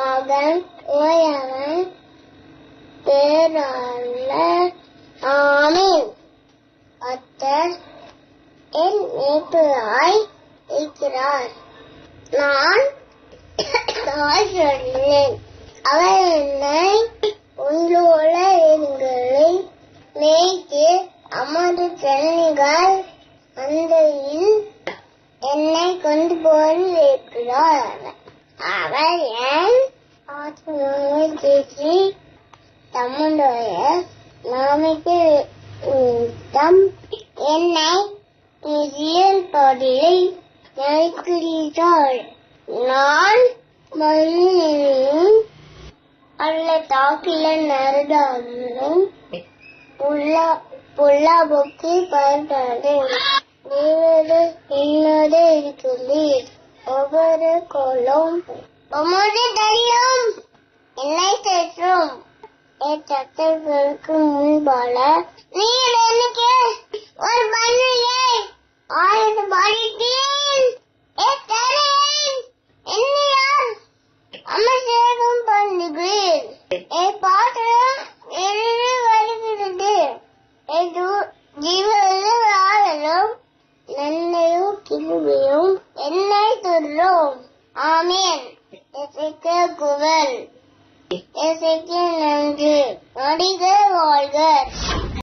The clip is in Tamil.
மகன் ஓயவன் பேரால ஆமீன். அத்தர் என் மீட்பராய் இருக்கிறார். நான் தாய் சொன்னேன் அவர் என்னை உங்களோட எங்களை மேய்த்து அமர்ந்து தண்ணிகள் அந்தையில் என்னை கொண்டு போய் இருக்கிறார் அவர் என் ஆத்மாவை பேசி தம்முடைய நாமைக்கு தம் என்னை இயல் படியை நினைக்கிறீர்கள் நான் மயிலும் அல்ல தாக்கில நரடாலும் புல்லாபுக்கு பயன்படாது. நீரோடு என்னோடு இருக்கிறீர். ஒவ்வொரு உமது தைரியம் என்னை தேற்றும் என் சட்டங்களுக்கு முன்பால நீ எனக்கு ஒரு பண்ணுயை ஆயிரம் படித்தேன் என்னையால் அமர்சேகம் பண்ணுகிறேன் என் பாத்திரம் எழுதி வருகிறது எது ஜீவனும் நன்மையும் கிருபையும் என்னை தொல்லும் ஆமீன். இசைக்கு குரல். இசைக்கு நன்றி. நடிகர் வாழ்க.